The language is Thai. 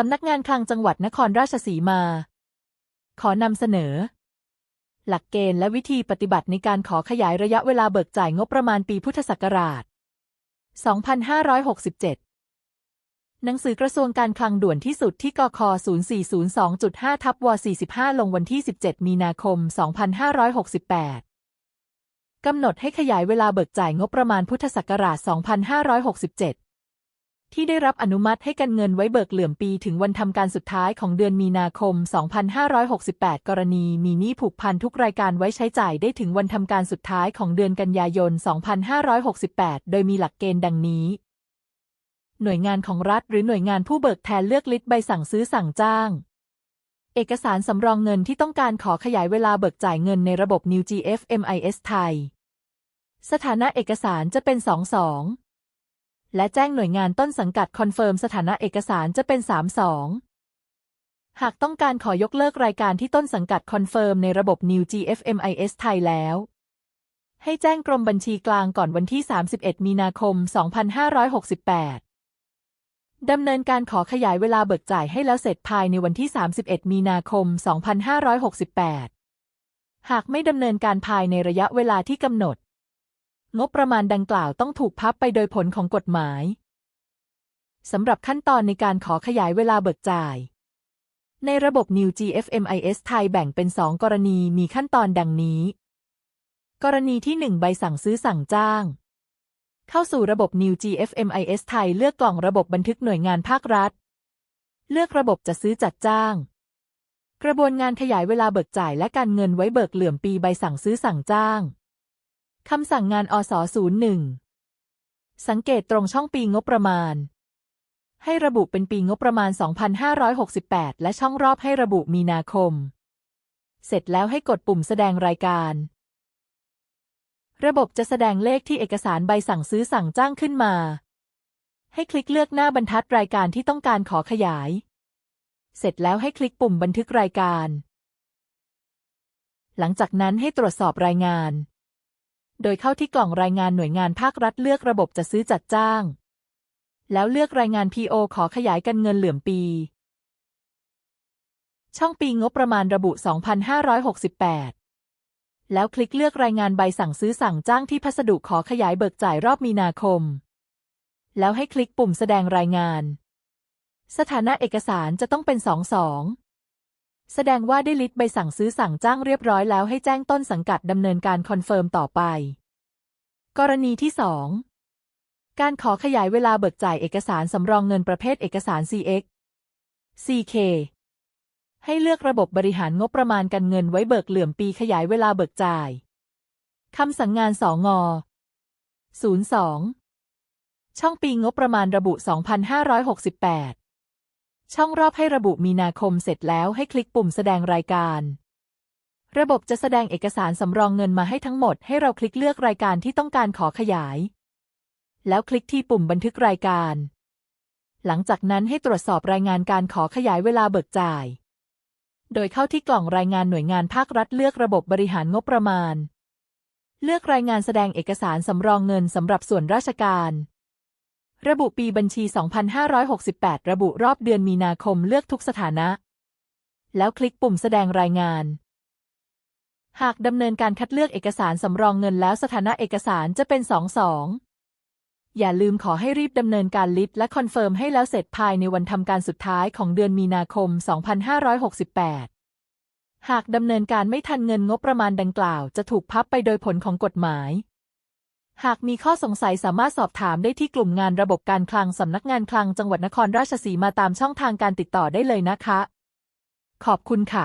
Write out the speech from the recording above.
สำนักงานคลังจังหวัดนครราชสีมา ขอนำเสนอ หลักเกณฑ์และวิธีปฏิบัติในการขอขยายระยะเวลาเบิกจ่ายงบประมาณปีพุทธศักราช 2567 หนังสือกระทรวงการคลังด่วนที่สุดที่กค0402.5ทับว45 ลงวันที่ 17 มีนาคม 2568 กำหนดให้ขยายเวลาเบิกจ่ายงบประมาณพุทธศักราช 2567 ที่ได้รับอนุมัติให้กันเงินไว้เบิกเหลื่อมปีถึงวันทำการสุดท้ายของเดือนมีนาคม 2568 กรณีมีหนี้ผูกพันทุกรายการไว้ใช้จ่ายได้ถึงวันทำการสุดท้ายของเดือนกันยายน 2568 โดยมีหลักเกณฑ์ดังนี้ หน่วยงานของรัฐหรือหน่วยงานผู้เบิกแทนเลือกลิสต์ใบสั่งซื้อสั่งจ้าง เอกสารสำรองเงินที่ต้องการขอขยายเวลาเบิกจ่ายเงินในระบบ New GFMIS ไทย สถานะเอกสารจะเป็น 22 และแจ้งหน่วยงานต้นสังกัดคอนเฟิร์มสถานะเอกสารจะเป็น 32 หากต้องการขอยกเลิกรายการที่ต้นสังกัดคอนเฟิร์มในระบบ New GFMIS ไทยแล้ว ให้แจ้งกรมบัญชีกลางก่อนวันที่ 31 มีนาคม 2568 ดำเนินการขอขยายเวลาเบิกจ่ายให้แล้วเสร็จภายในวันที่ 31 มีนาคม 2568 หากไม่ดำเนินการภายในระยะเวลาที่กำหนด งบประมาณดังกล่าวต้องถูกพับไปโดยผลของกฎหมายสำหรับขั้นตอนในการขอขยายเวลาเบิกจ่าย ในระบบ New GFMIS ไทยแบ่งเป็น 2 กรณีมีขั้นตอนดังนี้ กรณีที่ 1 ใบสั่งซื้อสั่งจ้าง เข้าสู่ระบบ New GFMIS ไทยเลือกกล่องระบบบันทึกหน่วยงานภาครัฐ เลือกระบบจะซื้อจัดจ้าง กระบวนงานขยายเวลาเบิกจ่ายและการเงินไว้เบิกเหลื่อมปีใบสั่งซื้อสั่งจ้าง คำสั่งงานอส01 สังเกตตรงช่องปีงบประมาณ ให้ระบุเป็นปีงบประมาณ 2568 และช่องรอบให้ระบุมีนาคม เสร็จแล้วให้กดปุ่มแสดงรายการ ระบบจะแสดงเลขที่เอกสารใบสั่งซื้อสั่งจ้างขึ้นมา ให้คลิกเลือกหน้าบรรทัดรายการที่ต้องการขอขยาย เสร็จแล้วให้คลิกปุ่มบันทึกรายการ หลังจากนั้นให้ตรวจสอบรายงาน โดยเข้าที่กล่องรายงานหน่วยงานภาครัฐเลือกระบบจะซื้อจัดจ้าง แล้วเลือกรายงาน PO ขอขยายกันเงินเหลื่อมปี ช่องปีงบประมาณระบุ 2568 แล้วคลิกเลือกรายงานใบสั่งซื้อสั่งจ้างที่พัสดุขอขยายเบิกจ่ายรอบมีนาคม แล้วให้คลิกปุ่มแสดงรายงาน สถานะเอกสารจะต้องเป็น 22 แสดงว่าได้ลิสต์ใบสั่งซื้อสั่งจ้างเรียบร้อยแล้วให้แจ้งต้นสังกัดดำเนินการคอนเฟิร์มต่อไป กรณีที่ 2 การขอขยายเวลาเบิกจ่ายเอกสารสำรองเงินประเภทเอกสาร CX CK ให้เลือกระบบบริหารงบประมาณการเงินไว้เบิกเหลื่อมปีขยายเวลาเบิกจ่าย คำสั่งงานสองอ02 ช่องปีงบประมาณระบุ 2568 ช่องรอบให้ระบุมีนาคมเสร็จแล้วให้คลิกปุ่มแสดงรายการ ระบบจะแสดงเอกสารสำรองเงินมาให้ทั้งหมดให้เราคลิกเลือกรายการที่ต้องการขอขยาย แล้วคลิกที่ปุ่มบันทึกรายการ หลังจากนั้นให้ตรวจสอบรายงานการขอขยายเวลาเบิกจ่าย โดยเข้าที่กล่องรายงานหน่วยงานภาครัฐเลือกระบบบริหารงบประมาณ เลือกรายงานแสดงเอกสารสำรองเงินสำหรับส่วนราชการ ระบุปีบัญชี 2568 ระบุรอบเดือนมีนาคมเลือกทุกสถานะ แล้วคลิกปุ่มแสดงรายงาน หากดำเนินการคัดเลือกเอกสารสำรองเงินแล้วสถานะเอกสารจะเป็น 22 อย่าลืมขอให้รีบดำเนินการลิสต์และคอนเฟิร์มให้แล้วเสร็จภายในวันทำการสุดท้ายของเดือนมีนาคม 2568 หากดำเนินการไม่ทันเงินงบประมาณดังกล่าว จะถูกพับไปโดยผลของกฎหมาย หากมีข้อสงสัยสามารถสอบถามได้ที่กลุ่มงานระบบการคลังสำนักงานคลังจังหวัดนครราชสีมาตามช่องทางการติดต่อได้เลยนะคะ ขอบคุณค่ะ